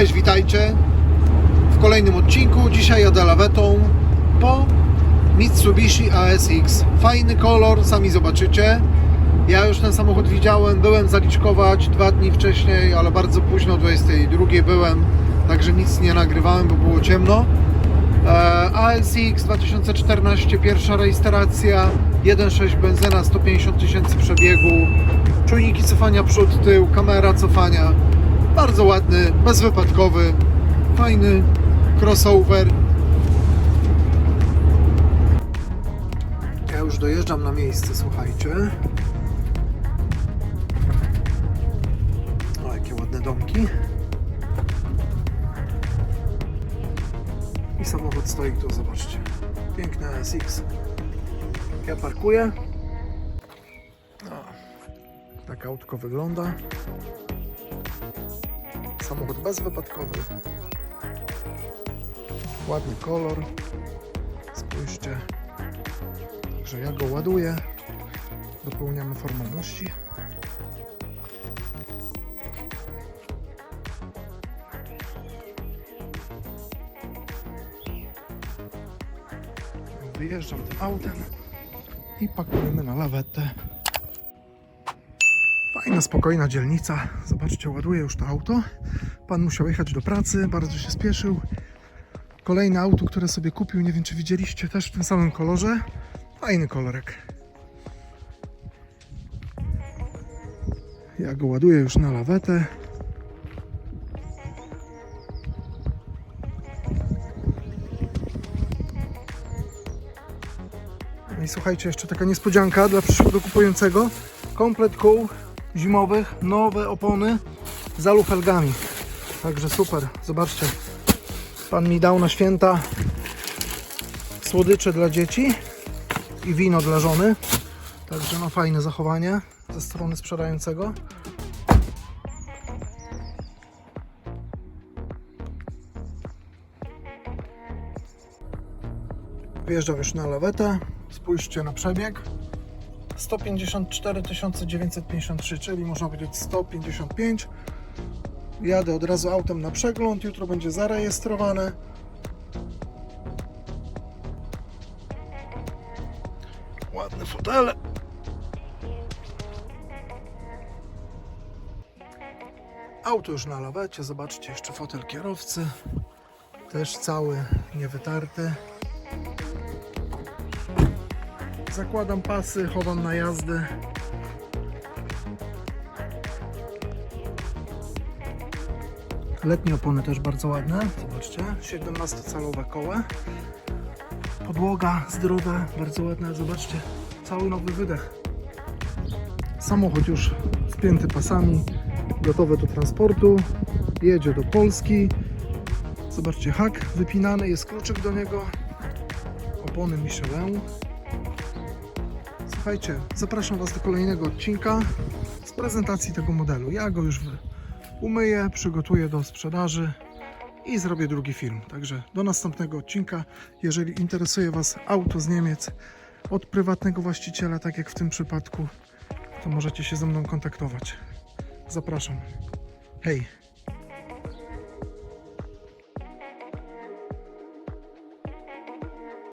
Cześć, witajcie w kolejnym odcinku. Dzisiaj jadę lawetą po Mitsubishi ASX. Fajny kolor, sami zobaczycie. Ja już ten samochód widziałem, byłem zaliczkować dwa dni wcześniej, ale bardzo późno, o 22 byłem, także nic nie nagrywałem, bo było ciemno. E, ASX 2014, pierwsza rejestracja, 1.6 benzyna, 150 tysięcy przebiegu, czujniki cofania przód, tył, kamera cofania, bardzo ładny, bezwypadkowy, fajny crossover. Ja już dojeżdżam na miejsce, słuchajcie. O, jakie ładne domki. I samochód stoi tu, zobaczcie. Piękny SX. Ja parkuję. O, tak autko wygląda. Samochód bezwypadkowy. Ładny kolor. Spójrzcie. Także ja go ładuję. Dopełniamy formalności. Wyjeżdżam tym autem i pakujemy na lawetę. Fajna, spokojna dzielnica. Zobaczcie, ładuje już to auto. Pan musiał jechać do pracy, bardzo się spieszył. Kolejne auto, które sobie kupił, nie wiem czy widzieliście, też w tym samym kolorze. Fajny kolorek. Ja go ładuję już na lawetę. I słuchajcie, jeszcze taka niespodzianka dla przyszłego kupującego. Komplet kół zimowych, nowe opony z alufelgami. Także super, zobaczcie. Pan mi dał na święta słodycze dla dzieci i wino dla żony. Także no fajne zachowanie ze strony sprzedającego. Wjeżdżam już na lawetę. Spójrzcie na przebieg. 154 953, czyli można powiedzieć 155. Jadę od razu autem na przegląd, jutro będzie zarejestrowane. Ładne fotele. Auto już na lawecie, zobaczcie jeszcze fotel kierowcy. Też cały, niewytarty. Zakładam pasy, chowam na jazdę. Letnie opony też bardzo ładne. Zobaczcie, 17-calowe koła. Podłoga zdrowa, bardzo ładna. Zobaczcie, cały nowy wydech. Samochód już spięty pasami, gotowy do transportu. Jedzie do Polski. Zobaczcie, hak wypinany, jest kluczyk do niego. Opony Michelin. Słuchajcie, zapraszam Was do kolejnego odcinka z prezentacji tego modelu. Ja go już umyję, przygotuję do sprzedaży i zrobię drugi film. Także do następnego odcinka. Jeżeli interesuje Was auto z Niemiec od prywatnego właściciela, tak jak w tym przypadku, to możecie się ze mną kontaktować. Zapraszam. Hej!